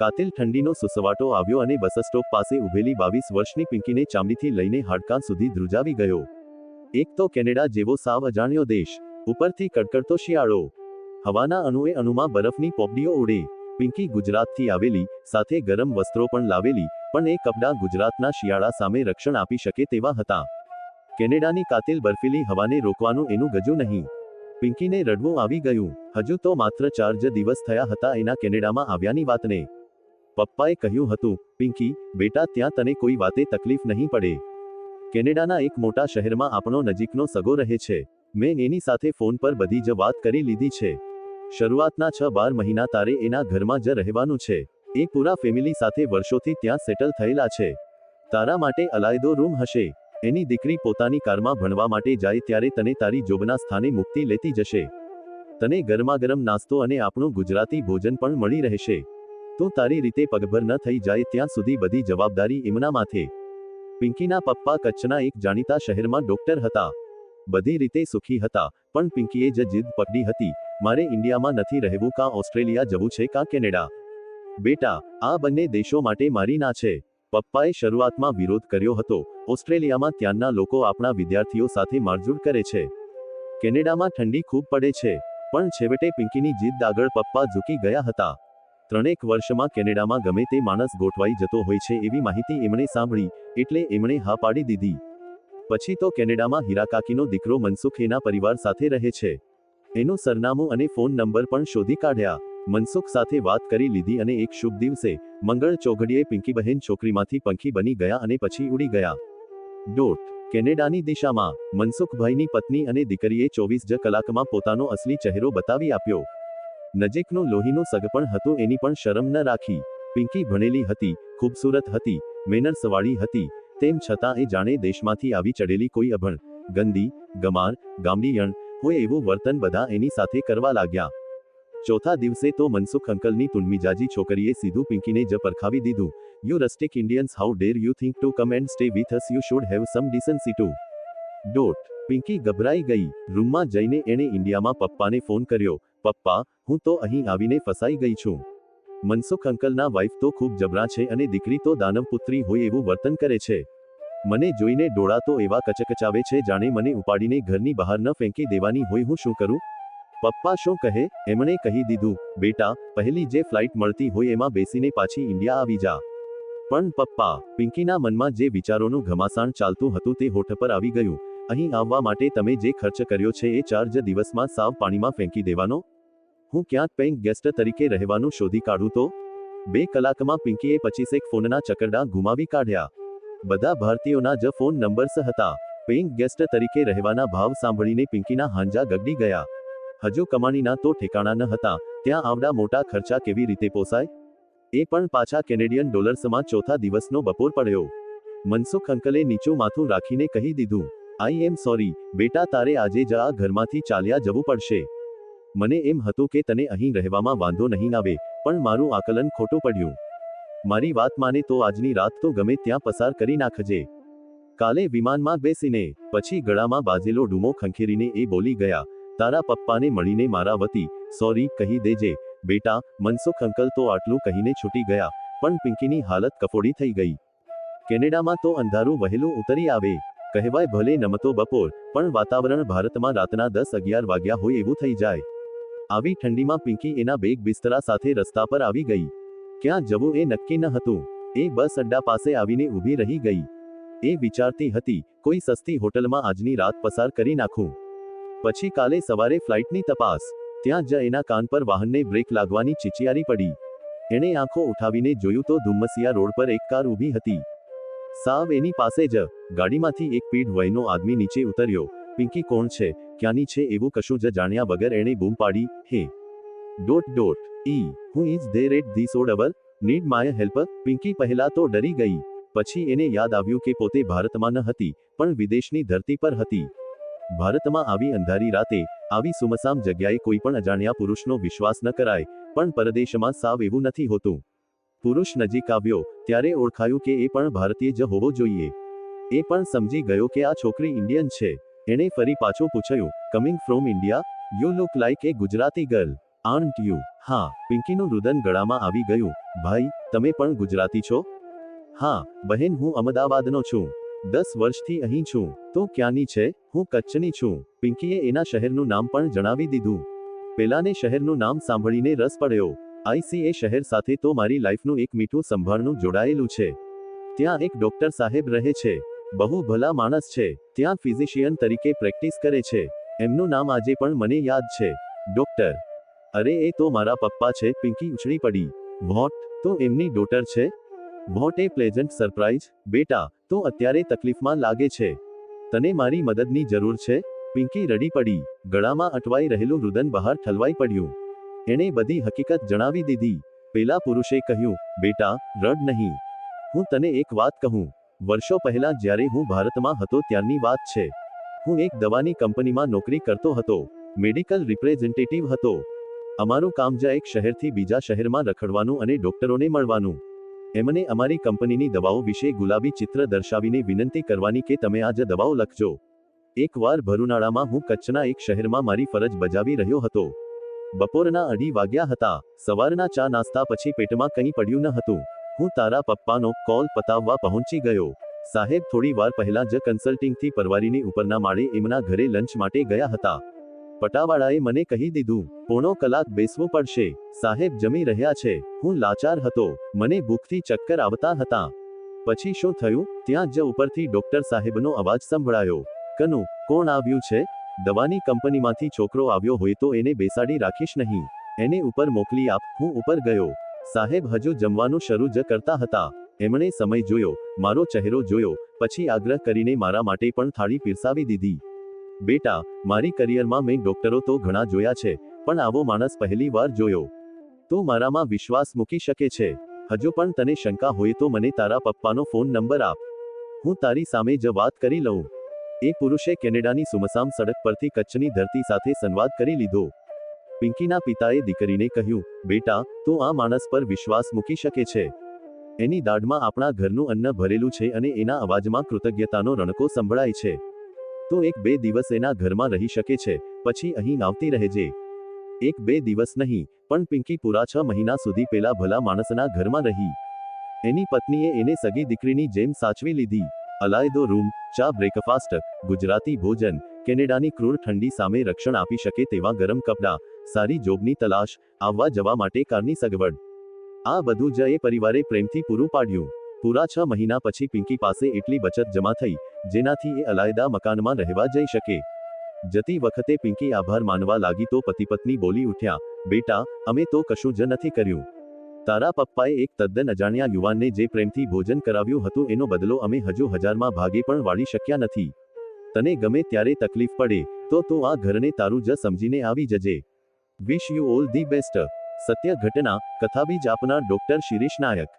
કાતિલ ઠંડીનો સુસવાટો આવ્યો અને બસ સ્ટોપ પાસે ઉભેલી બાવીસ વર્ષની પિંકીને ચામડીથી લઈને હાડકાં સુધી ધ્રુજાવી ગયો. એક તો કેનેડા જેવો સાવ અજાણ્યો દેશ, ઉપરથી કડકડતો શિયાળો. હવાના અણુએ અણુમાં બરફની પોપડીઓ ઉડે પિંકી ગુજરાતથી આવેલી, સાથે ગરમ વસ્ત્રો પણ લાવેલી, પણ એ કપડાં ગુજરાતના શિયાળા સામે રક્ષણ આપી શકે તેવા હતા. કેનેડાની કાતિલ બર્ફીલી હવાને રોકવાનું એનું ગજુ નહીં. પિંકીને રડવું આવી ગયું. હજુ તો માત્ર ચાર જ દિવસ થયા હતા એના કેનેડામાં આવ્યાની વાતને. પપ્પાએ કહ્યું હતું, પિંકી, બેટા, ત્યાં તને કોઈ વાતે તકલીફ નહીં પડે. કેનેડાના એક મોટા શહેરમાં આપણો નજીકનો સગો રહે છે. મેં એની સાથે ફોન પર બધી જ વાત કરી લીધી છે. શરૂઆતના છ બાર મહિના તારે એના ઘરમાં જ રહેવાનું છે. એ પૂરા ફેમિલી સાથે વર્ષોથી ત્યાં સેટલ થયેલા છે. તારા માટે અલાયદો રૂમ હશે. એની દીકરી પોતાની કારમાં ભણવા માટે જાય ત્યારે તને તારી જોબના સ્થાને મુક્તિ લેતી જશે. તને ગરમાગરમ નાસ્તો અને આપણું ગુજરાતી ભોજન પણ મળી રહેશે. તું તારી રીતે પગભર ન થઈ જાય ત્યાં સુધી બધી જવાબદારી એમના માથે. પિંકીના પપ્પા કચ્છના એક જાણીતા શહેરમાં ડોક્ટર હતા. બધી રીતે સુખી હતા, પણ પિંકીએ જ જીદ પકડી હતી, મારે ઇન્ડિયામાં નથી રહેવું, કાં ઓસ્ટ્રેલિયા જવું છે, કાં કેનેડા. બેટા, આ બંને દેશો માટે મારી ના છે. પપ્પાએ શરૂઆતમાં વિરોધ કર્યો હતો, ઓસ્ટ્રેલિયામાં ત્યાંના લોકો આપણા વિદ્યાર્થીઓ સાથે મારઝૂડ કરે છે. કેનેડામાં ઠંડી ખૂબ પડે છે. પણ છેવટે પિંકીની જીદ આગળ પપ્પા ઝૂકી ગયા હતા. ત્રણેક વર્ષમાં કેનેડામાં ગમે તે માણસ ગોઠવાઈ જતો હોય છે એવી માહિતી એમણે સાંભળી, એટલે એમણે હા પાડી દીધી. પછી તો કેનેડામાં હીરાકાકીનો દીકરો મનસુખ એના પરિવાર સાથે રહે છે. એનું સરનામું અને ફોન નંબર પણ શોધી કાઢ્યા. મનસુખ સાથે વાત કરી લીધી અને એક શુભ દિવસે, મંગળ ચોઘડીએ પિંકીબહેન છોકરીમાંથી પંખી બની ગયા અને પછી ઉડી ગયા. ડોટ, કેનેડાની દિશામાં, મનસુખભાઈની પત્ની અને દીકરીએ ચોવીસ જ કલાકમાં પોતાનો અસલી ચહેરો બતાવી આપ્યો. નજીકનું લોહીનો સગપણ હતો, એની પણ શરમ ન રાખી. પિંકી ભણેલી હતી, ખૂબસૂરત હતી, મેનર્સવાળી હતી, તેમ છતાં એ જાણે દેશમાંથી આવી ચડેલી કોઈ અભણ, ગંદી, ગમાર, ગામડીયણ હોય એવું વર્તન બધા એની સાથે કરવા લાગ્યા. ચોથા દિવસે તો મનસુખ અંકલની તુનમિજાજી છોકરીએ સીધું પિંકીને જ પરખાવી દીધું. You rustic Indians how dare you think to come and stay with us you should have some decency to dot Pinki ગભરાઈ ગઈ. રૂમમાં જઈને એણે ઇન્ડિયામાં પપ્પાને ફોન કર્યો. પપ્પા, હું તો અહીં આવીને ફસાઈ ગઈ છું. મનસુખ અંકલના વાઇફ તો ખૂબ જબરા છે અને દીકરી તો દાનવપુત્રી હોય એવું વર્તન કરે છે. મને જોઈને ડોળા તો એવા કચકચાવે છે જાણે મને ઉપાડીને ઘરની બહાર ન ફેંકી દેવાની હોય હું શું કરું? પપ્પા શું કહે? એમણે કહી દીધું, બેટા, પહેલી જે ફ્લાઇટ મળતી હોય એમાં બેસીને પાછી ઇન્ડિયા આવી જા. પણ પપ્પા, પિંકીના મનમાં જે વિચારોનું ઘમાસાણ ચાલતું હતું તે હોઠ પર આવી ગયું. અહીં આવવા માટે તમે જે ખર્ચ કર્યો છે એ ચાર દિવસમાં સાવ પાણીમાં ફેંકી દેવાનો. હું ક્યાંક પેઇંગ ગેસ્ટ તરીકે રહેવાનું શોધી કાઢું તો? બે કલાકમાં પિંકીએ પચીસેક ફોનના ચકરડા ગુમાવી કાઢ્યા. બધા ભારતીયોના જ ફોન નંબર્સ હતા. પેઇંગ ગેસ્ટ તરીકે રહેવાના ભાવ સાંભળીને પિંકીના હાંજા ગગડી ગયા. હજુ કમાણીના તો ઠેકાણા ન હતા. ત્યાં આવડા મોટા ખર્ચા કેવી રીતે પોસાય? એ પણ પાછા કેનેડિયન ડોલર્સમાં ચોથા દિવસનો બપોર પડ્યો. મનસુખ અંકલે નીચું માથું રાખીને કહી દીધું આઈ એમ સોરી બેટા, તારે આજે જ આ ઘરમાંથી ચાલ્યા જવું પડશે. મને એમ હતું કે તને અહીં રહેવામાં વાંધો નહીં આવે, પણ મારું આકલન ખોટું પડ્યું. મારી વાત માને તો આજની રાત તો ગમે ત્યાં પસાર કરી નાખજે. કાલે વિમાનમાં બેસીને, પછી ગળામાં બાજેલો ડૂમો ખંખેરીને એ બોલી ગયા, તારા પપ્પાને મળીને મારા વતી સોરી કહી દેજે. બેટા, મનસુખ અંકલ તો આટલું કહીને છૂટી ગયા, પણ પિંકીની હાલત કફોડી થઈ ગઈ. કેનેડામાં તો અંધારું વહેલું ઉતરી આવે. કહેવાય ભલે નમતો બપોર, પણ વાતાવરણ ભારતમાં રાતના દસ અગિયાર વાગ્યા હોય એવું થઈ જાય. આવી ઠંડીમાં પિંકી એના બેગ બિસ્તરા સાથે રસ્તા પર આવી ગઈ. ક્યાં જવું એ નક્કી ન હતું. એ બસ અડ્ડા પાસે આવીને ઊભી રહી ગઈ. એ વિચારતી હતી, કોઈ સસ્તી હોટલમાં આજની રાત પસાર કરી નાખું. પછી કાલે સવારે ફ્લાઇટની તપાસ. ત્યાં જ એના કાન પર વાહનને બ્રેક લાગવાની ચીચિયારી પડી. એણે આંખો ઉઠાવીને જોયું તો ધુમ્મસિયા રોડ પર એક કાર ઊભી હતી. સાવ એની પાસે જ ગાડીમાંથી એક પીઢ વયનો આદમી નીચે ઉતર્યો. પિંકી, કોણ છે? ક્યાંની છે? એવું કશું જ જાણ્યા વગર એણે બૂમ પાડી. હે. Dot dot. E, who is there at this odd hour need my help Pinki, પહેલા તો ડરી ગઈ. પછી એને યાદ આવ્યું કે પોતે ભારતમાં ન હતી, પણ વિદેશની ધરતી પર હતી. ભારતમાં આવી અંધારી રાતે, આવી સુમસામ જગ્યાએ કોઈ પણ અજાણ્યા પુરુષનો વિશ્વાસ ન કરાય. પણ પરદેશમાં સાવ એવું નથી હોતું. પુરુષ નજીક આવ્યો, ત્યારે ઓળખાયું કે એ પણ ભારતીય જ હોવો જોઈએ. એ પણ સમજી ગયો કે આ છોકરી ઇન્ડિયન છે. એણે ફરી પાછું પૂછ્યું coming from India you look like a Gujarati girl aren't you હા, પિંકીનું રુદન ગળામાં આવી ગયું. ભાઈ, તમે પણ ગુજરાતી છો? હા, બહેન, હું અમદાવાદનો છું. દસ વર્ષથી અહીં છું. તો ક્યાંની છે? હું કચ્છની છું. પિંકીએ એના શહેરનું નામ પણ જણાવી દીધું. પેલાને શહેરનું નામ સાંભળીને રસ પડ્યો. આઈસી એ શહેર સાથે તો મારી લાઈફનું એક મીઠું સંભાળનું જોડાયેલું છે. ત્યાં એક ડોક્ટર સાહેબ રહે છે. બહુ ભલા માણસ છે. ત્યાં ફિઝિશિયન તરીકે પ્રેક્ટિસ કરે છે. એમનું નામ આજે પણ મને યાદ છે. ડોક્ટર. અરે, એ તો મારા પપ્પા છે. પિંકી ઉછળી પડી. વોટ? તો એમની ડોટર છે? વોટ એ પ્લેઝન્ટ સરપ્રાઇઝ બેટા, તો અત્યારે તકલીફમાં લાગે છે. તને મારી મદદની જરૂર છે? પિંકી રડી પડી. ગળામાં અટવાઈ રહેલું રુદન બહાર ઠલવાઈ પડ્યું. એણે બધી હકીકત જણાવી દીધી. પેલા પુરુષે કહ્યું, બેટા, રડ નહીં. હું તને એક વાત કહું. વર્ષો પહેલા જ્યારે હું ભારતમાં હતો ત્યારની વાત છે. હું એક દવાની કંપનીમાં નોકરી કરતો હતો. મેડિકલ રિપ્રેઝેન્ટેટિવ હતો. અમારું કામ જ એક શહેરથી બીજા શહેરમાં રખડવાનું અને ડોક્ટરોને મળવાનું. એમને અમારી કંપનીની દવાઓ વિશે ગુલાબી ચિત્ર દર્શાવીને વિનંતી કરવાની કે તમે આ જ દવાઓ લખજો. એકવાર ભરુનાળામાં હું કચ્છના એક શહેરમાં મારી ફરજ બજાવી રહ્યો હતો. બપોરના અઢી વાગ્યા હતા. સવારના ચા નાસ્તા પછી પેટમાં કંઈ પડ્યું ન હતું. હું તારા પપ્પાનો કોલ પતાવવા પહોંચી ગયો. સાહેબ થોડી વાર પહેલા જ કન્સલ્ટિંગથી પરવારીની ઉપરના માળે એમના ઘરે લંચ માટે ગયા હતા. પટાવાળાએ મને કહી દીધું, પોણો કલાક બેસવું પડશે. સાહેબ જમી રહ્યા છે. હું લાચાર હતો. મને ભૂખથી ચક્કર આવતા હતા. પછી શું થયું? ત્યાં જ ઉપરથી ડોક્ટર સાહેબનો અવાજ સંભળાયો. કનુ, કોણ આવ્યું છે? દવાની કંપનીમાંથી છોકરો આવ્યો હોય તો એને બેસાડી રાખીશ નહીં. એને ઉપર મોકલી આપ, હું ઉપર ગયો. સાહેબ હજુ જમવાનું શરૂ જ કરતા હતા. એમણે સમય જોયો, મારો ચહેરો જોયો, પછી આગ્રહ કરીને મારા માટે પણ થાળી પીરસાવી દીધી. બેટા, મારી કરિયરમાં મેં ડોક્ટરો તો ઘણા જોયા છે, પણ આવો માણસ પહેલી વાર જોયો. તું મારામાં વિશ્વાસ મૂકી શકે છે. હજુ પણ તને શંકા હોય તો મને તારા પપ્પાનો ફોન નંબર આપ. હું તારી સામે જ વાત કરી લઉં. એ પુરુષે કેનેડાની સુમસામ સડક પરથી કચ્છની ધરતી સાથે સંવાદ કરી લીધો. પિંકીના પિતાએ દીકરીને કહ્યું, બેટા, તો આ માણસ પર વિશ્વાસ મૂકી શકે છે. એની દાઢમાં આપણા ઘરનું અન્ન ભરેલું છે અને એના અવાજમાં કૃતજ્ઞતાનો રણકો સંભળાય છે. તો એક બે દિવસ એના ઘરમાં રહી શકે છે, પછી અહીં આવતી રહેજે. એક બે દિવસ નહીં, પણ પિંકી પૂરા છ મહિના સુધી પેલા ભલા માણસના ઘરમાં રહી. એની પત્નીએ એને સગી દીકરીની જેમ સાચવી લીધી. અલાયદો રૂમ, ચા બ્રેકફાસ્ટ, ગુજરાતી ભોજન, કેનેડાની ક્રૂર ઠંડી સામે રક્ષણ આપી શકે તેવા ગરમ કપડાં, સારી જોબની તલાશ, આવવા જવા માટે કારની સગવડ. આ બધું જ એ પરિવારે પ્રેમથી પૂરું પાડ્યું. પૂરા છ મહિના પછી પિંકી પાસે એટલી બચત જમા થઈ, જેનાથી એ અલાયદા મકાનમાં રહેવા જઈ શકે. જતી વખતે પિંકી આભાર માનવા લાગી તો પતિ પત્ની બોલી ઉઠ્યા, બેટા, અમે તો કશું જ નથી કર્યું. તારા પપ્પાએ એક તદ્દન અજાણ્યા યુવાનને જે પ્રેમથી ભોજન કરાવ્યું હતું, એનો બદલો અમે હજુ હજારમાં ભાગે પણ વાળી શક્યા નથી. તને ગમે ત્યારે તકલીફ પડે, તો તું આ ઘરને તારું જ સમજીને આવી જજે. Wish you all the best સત્ય ઘટના કથાબીજ આપનાર ડોક્ટર શિરીષ નાયક.